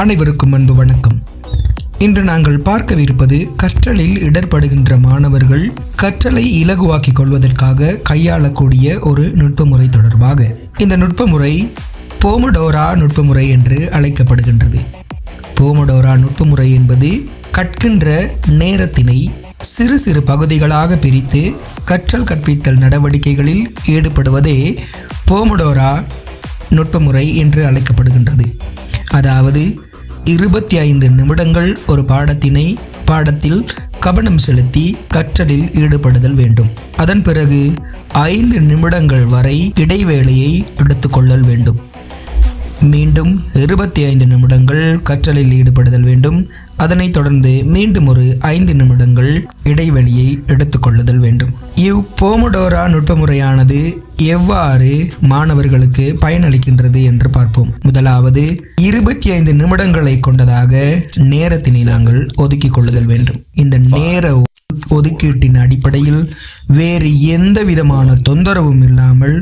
அனைவருக்கும் அன்பு வணக்கம். இன்று நாங்கள் பார்க்கவிருப்பது கற்றலில் இடர்படுகின்ற மாணவர்கள் கற்றலை இலகுவாக்கிக் கொள்வதற்காக கையாளக்கூடிய ஒரு நுட்பமுறை தொடர்பாக. இந்த நுட்பமுறை போமடோரா நுட்பமுறை என்று அழைக்கப்படுகின்றது. போமடோரா நுட்பமுறை என்பது கற்கின்ற நேரத்தினை சிறு சிறு பகுதிகளாக பிரித்து கற்றல் கற்பித்தல் நடவடிக்கைகளில் ஈடுபடுவதே போமடோரா நுட்பமுறை என்று அழைக்கப்படுகின்றது. அதாவது இருபத்தி ஐந்து நிமிடங்கள் ஒரு பாடத்தினை பாடத்தில் கவனம் செலுத்தி கற்றலில் ஈடுபடுதல் வேண்டும். அதன் பிறகு ஐந்து நிமிடங்கள் வரை இடைவேளையை எடுத்துக்கொள்ளல் வேண்டும். மீண்டும் இருபத்தி ஐந்து நிமிடங்கள் கற்றலில் ஈடுபடுதல் வேண்டும். அதனைத் தொடர்ந்து மீண்டும் ஒரு ஐந்து நிமிடங்கள் இடைவெளியை எடுத்துக்கொள்ளுதல் வேண்டும். இவ் போமடோரா நுட்பமுறையானது எவ்வாறு மாணவர்களுக்கு பயனளிக்கின்றது என்று பார்ப்போம். முதலாவது இருபத்தி ஐந்து நிமிடங்களை கொண்டதாக நேரத்தினை நாங்கள் ஒதுக்கிக் கொள்ளுதல் வேண்டும். இந்த நேர ஒதுக்கீட்டின் அடிப்படையில் வேறு எந்த விதமான தொந்தரவும் இல்லாமல்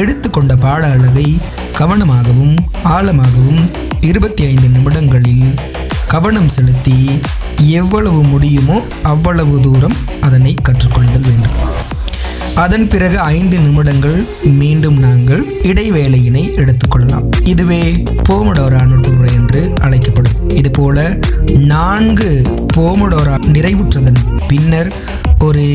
எடுத்துக்கொண்ட பாட அளவை கவனமாகவும் ஆழமாகவும் இருபத்தி ஐந்து நிமிடங்களில் கவனம் செலுத்தி எவ்வளவு முடியுமோ அவ்வளவு தூரம் அதனை கற்றுக்கொள்ளுதல் வேண்டும். அதன் பிறகு ஐந்து நிமிடங்கள் மீண்டும் நாங்கள் இடைவேளையினை எடுத்துக்கொள்ளலாம். இதுவே போமடோரா நுட்பமுறை என்று அழைக்கப்படும். இதுபோல நான்கு போமடோரா நிறைவுற்றதன் பின்னர் ஒரு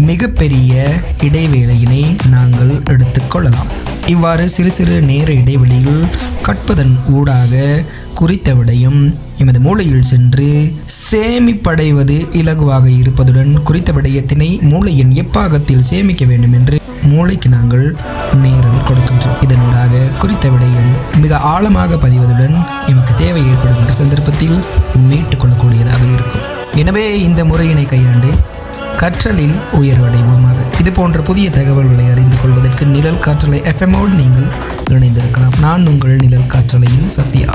மிகப்பெரிய இடைவேளையினை நாங்கள் எடுத்துக்கொள்ளலாம். இவ்வாறு சிறு சிறு நேர இடைவெளியில் கற்பதன் ஊடாக குறித்த விடயம் எமது மூளையில் சென்று சேமிப்படைவது இலகுவாக இருப்பதுடன் குறித்த விடயத்தினை மூளையின் எப்பாகத்தில் சேமிக்க வேண்டும் என்று மூளைக்கு நாங்கள் நேரம் கொடுக்கின்றோம். இதனூடாக குறித்த விடயம் மிக ஆழமாக பதிவதுடன் எமக்கு தேவை ஏற்படுகின்ற சந்தர்ப்பத்தில் மீட்டுக் கொள்ளக்கூடியதாக இருக்கும். எனவே இந்த முறையினை கையாண்டு கற்றலில் உயர்வடைவோமாக. இது போன்ற புதிய தகவல்களை அறிந்து கொள்வதற்கு நிழல் காற்றலை எஃப்எம்மோடு நீங்கள் இணைந்திருக்கலாம். நான் உங்கள் நிழல் காற்றலையின் சத்யா.